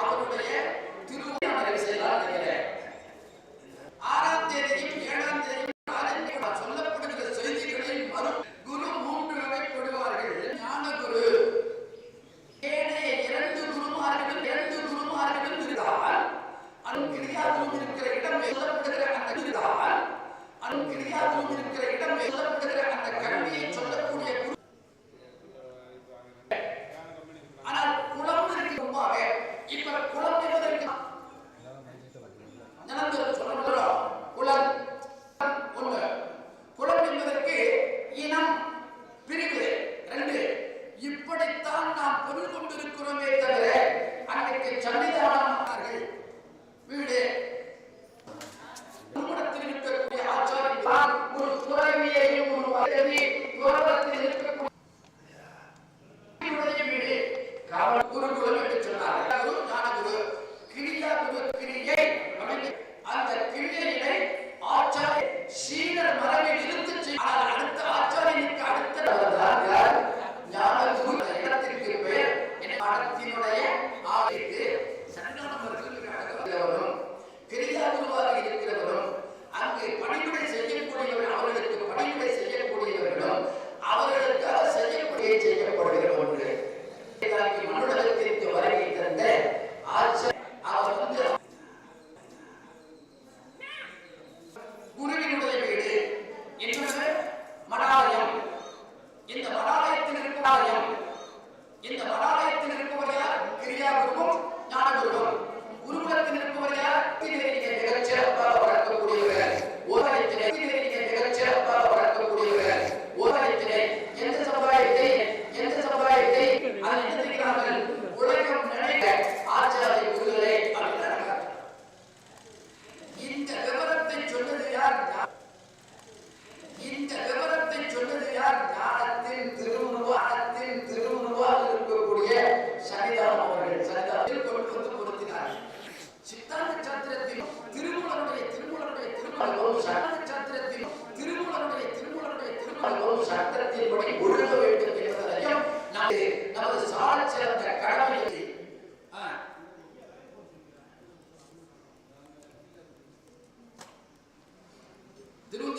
அவருடைய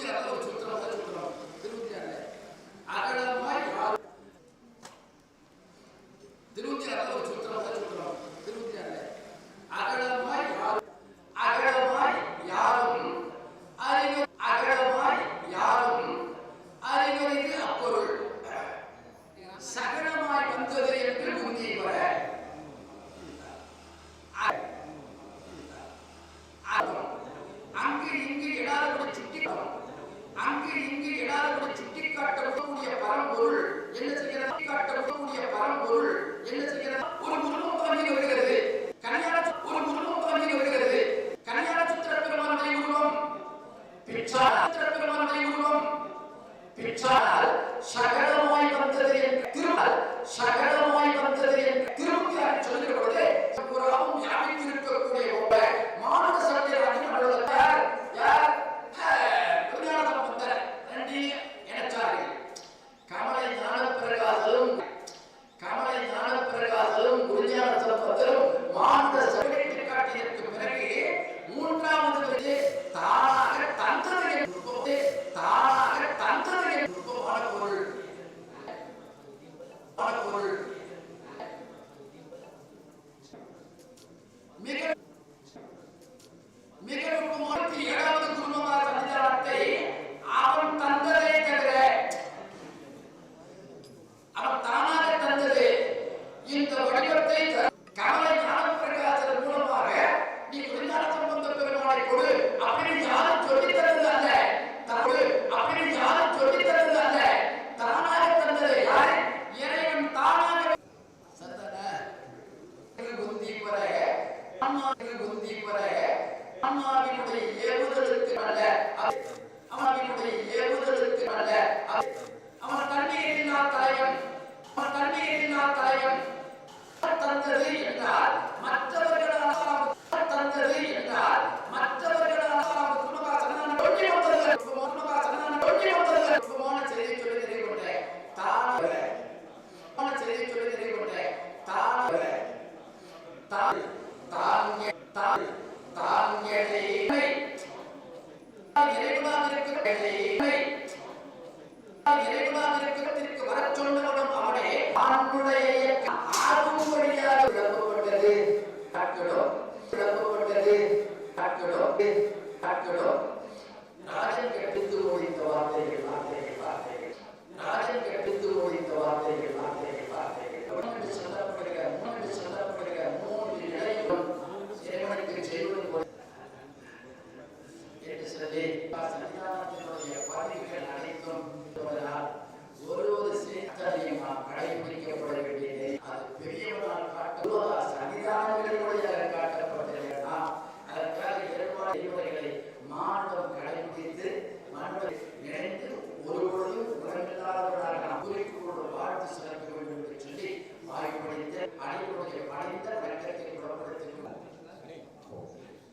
that বেশ কার্যকর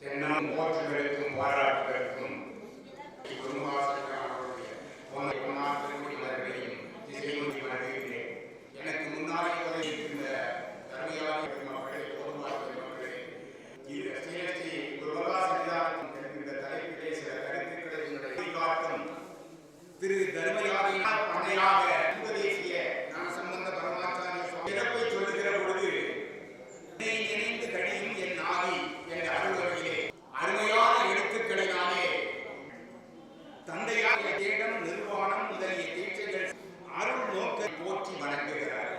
தென்னால் போற்றுகளுக்கும் பாராட்டுகளுக்கும் எனக்கு முன்னாள் இருக்கின்ற தலைமையாளர் மக்களே பொதுவாக மக்களே இது சுயேட்சை குருபகா சில கருத்துக்களை உங்களை காட்டும் திரு தர்மயாதியார் பண்ணையாக தேடம் நிர்வாணம் முதலிய தீட்சைகள் அருள் நோக்கை போற்றி வணங்குகிறார்